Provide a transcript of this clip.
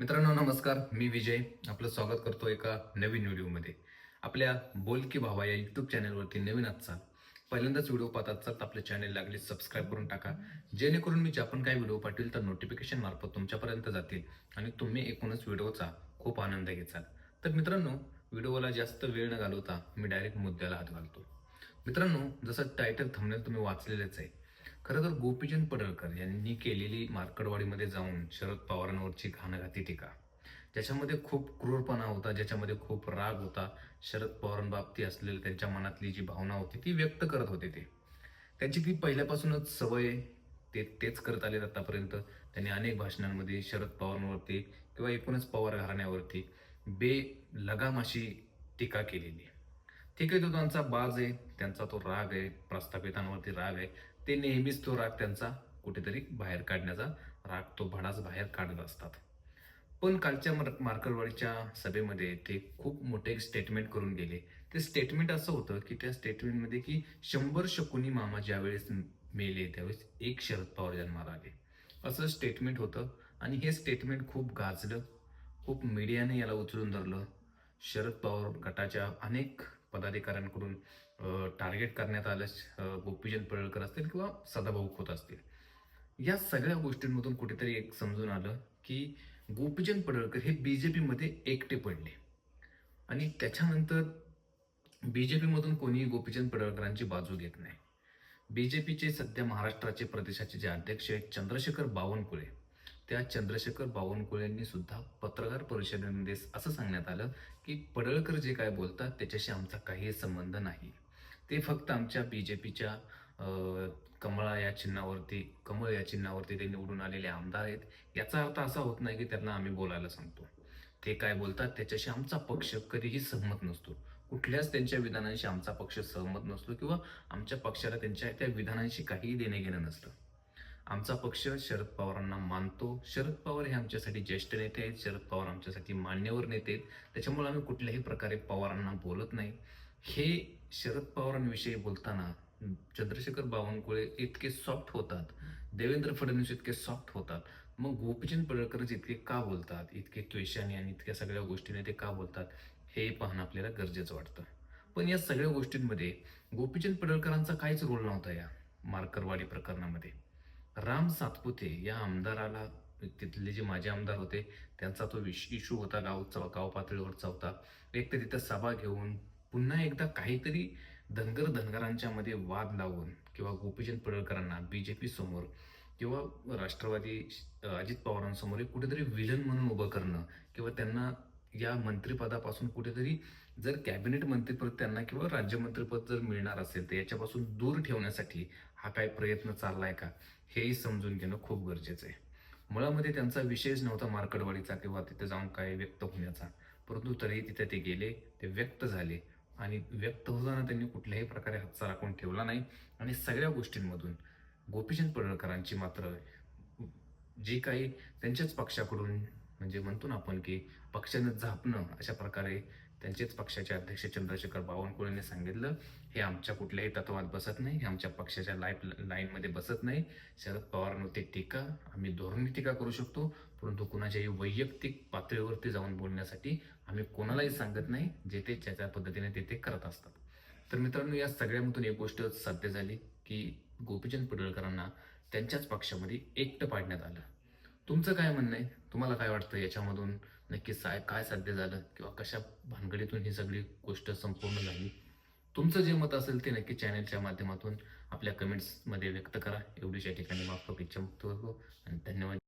मित्रांनो नमस्कार. मी विजय. आपलं स्वागत करतो एका नवीन व्हिडिओमध्ये. आपल्या बोल की भावा या युट्यूब चॅनलवरती नवीन आजचा पहिल्यांदाच व्हिडिओ पाहत असाल तर आपल्या चॅनल लागले सबस्क्राईब करून टाका. जेणेकरून मी जे आपण काही व्हिडिओ पाठवेल तर नोटिफिकेशन मार्फत तुमच्यापर्यंत जातील आणि तुम्ही एकूणच व्हिडिओचा खूप आनंद घेचाल तर मित्रांनो व्हिडिओला जास्त वेळ न घालवता मी डायरेक्ट मुद्द्याला हात घालतो. मित्रांनो जसं टायटल थंबनेल तुम्ही वाचलेलंच आहे खरं तर गोपीचंद पडळकर यांनी केलेली मार्कडवाडीमध्ये जाऊन शरद पवारांवरची घाणघाती टीका. ज्याच्यामध्ये खूप क्रूरपणा होता ज्याच्यामध्ये खूप राग होता. शरद पवारांबाबती असलेली त्यांच्या मनातली जी भावना होती ती व्यक्त करत होते ते. त्यांची ती पहिल्यापासूनच सवय ते तेच करत आले आतापर्यंत. त्यांनी अनेक भाषणांमध्ये शरद पवारांवरती किंवा एकूणच पवार घराण्यावरती बे अशी टीका केलेली आहे. ठीक आहे तो त्यांचा बाज आहे त्यांचा तो राग आहे प्रस्थापितांवरती राग आहे ते नेहमीच तो राग त्यांचा कुठेतरी बाहेर काढण्याचा राग तो भडाच बाहेर काढत असतात. पण कालच्या मार मार्करवाडीच्या सभेमध्ये ते खूप मोठे एक स्टेटमेंट करून गेले. ते स्टेटमेंट असं होतं की त्या स्टेटमेंटमध्ये की शंभर शकुनी मामा ज्यावेळेस मेले त्यावेळेस एक शरद पवार जन्माला आले. असं स्टेटमेंट होतं आणि हे स्टेटमेंट खूप गाजलं खूप मीडियाने याला उचलून धरलं. शरद पवार गटाच्या अनेक पदाधिकाऱ्यांकडून टार्गेट करण्यात आलं गोपीचंद पडळकर असतील किंवा सदाभाऊ खोत असतील. या सगळ्या गोष्टींमधून कुठेतरी एक समजून आलं की गोपीचंद पडळकर हे बी जे पीमध्ये एकटे पडले. आणि त्याच्यानंतर बी जे पीमधून कोणीही गोपीचंद पडळकरांची बाजू घेत नाही. बी जे पीचे सध्या महाराष्ट्राचे प्रदेशाचे जे अध्यक्ष आहेत चंद्रशेखर बावनकुळे त्या चंद्रशेखर बावनकुळेंनी सुद्धा पत्रकार परिषदेमध्ये असं सांगण्यात आलं की पडळकर जे काय बोलतात त्याच्याशी आमचा काही संबंध नाही. ते फक्त आमच्या बीजेपीच्या कमळा या चिन्हावरती कमळ या चिन्हावरती ते निवडून आलेले आमदार आहेत. याचा अर्थ असा होत नाही की त्यांना आम्ही बोलायला सांगतो. ते काय बोलतात त्याच्याशी आमचा पक्ष कधीही सहमत नसतो. कुठल्याच त्यांच्या विधानांशी आमचा पक्ष सहमत नसतो किंवा आमच्या पक्षाला त्यांच्या त्या विधानांशी काहीही देणे घेणं नसतं. आमचा पक्ष शरद पवारांना मानतो. शरद पवार हे आमच्यासाठी ज्येष्ठ नेते आहेत. शरद पवार आमच्यासाठी मान्यवर नेते आहेत. त्याच्यामुळे आम्ही कुठल्याही प्रकारे पवारांना बोलत नाही. हे शरद पवारांविषयी बोलताना चंद्रशेखर बावनकुळे इतके सॉफ्ट होतात. देवेंद्र फडणवीस इतके सॉफ्ट होतात. मग गोपीचंद पडळकरच इतके का बोलतात? इतके त्वेषाने आणि इतक्या सगळ्या गोष्टीने ते का बोलतात? हे पाहणं आपल्याला गरजेचं वाटतं. पण या सगळ्या गोष्टींमध्ये गोपीचंद पडळकरांचा काहीच रोल नव्हता या मार्करवाडी प्रकरणामध्ये. राम सातपुते या आमदाराला तिथले जे माजी आमदार होते त्यांचा तो विश इशू होता गाव गाव पातळीवरचा होता. एक तर तिथं सभा घेऊन पुन्हा एकदा काहीतरी धनगर धनगरांच्या मध्ये वाद लावून किंवा गोपीचंद पडळकरांना बीजेपी समोर किंवा राष्ट्रवादी अजित पवारांसमोर कुठेतरी विलन म्हणून उभं करणं किंवा त्यांना या मंत्रिपदापासून कुठेतरी जर कॅबिनेट मंत्रीपद त्यांना किंवा राज्यमंत्रीपद जर मिळणार असेल तर याच्यापासून दूर ठेवण्यासाठी हा काय प्रयत्न चाललाय का हेही समजून घेणं खूप गरजेचं आहे. मुळामध्ये त्यांचा विषयच नव्हता मार्कडवाडीचा किंवा तिथे जाऊन काय व्यक्त होण्याचा. परंतु तरीही तिथे ते गेले ते व्यक्त झाले आणि व्यक्त होताना त्यांनी कुठल्याही प्रकारे हातचा राखून ठेवला नाही. आणि सगळ्या गोष्टींमधून गोपीचंद पडळकरांची मात्र जी काही त्यांच्याच पक्षाकडून म्हणजे म्हणतो ना आपण की पक्षानं झापणं अशा प्रकारे त्यांचेच पक्षाचे अध्यक्ष चंद्रशेखर बावनकुळेंनी सांगितलं हे आमच्या कुठल्याही तत्वात बसत नाही हे आमच्या पक्षाच्या लाईफ लाईनमध्ये बसत नाही. शरद पवारांवरती टीका आम्ही धोरणी टीका करू शकतो परंतु कुणाच्याही वैयक्तिक पातळीवरती जाऊन बोलण्यासाठी आम्ही कोणालाही सांगत नाही जे ते ज्याच्या पद्धतीने ते ते करत असतात. तर मित्रांनो या सगळ्यामधून एक गोष्ट साध्य झाली की गोपीचंद पडळकरांना त्यांच्याच पक्षामध्ये एकटं पाडण्यात आलं. तुमचं काय म्हणणं आहे? तुम्हाला काय वाटतं याच्यामधून? नक्की साय काय साध्य झालं? किंवा कशा भानगडीतून ही सगळी गोष्ट संपूर्ण झाली? तुमचं जे मत असेल ते नक्की चॅनलच्या माध्यमातून आपल्या कमेंट्समध्ये व्यक्त करा. एवढीच या ठिकाणी माफ इच्छा मुक्त होतो आणि धन्यवाद.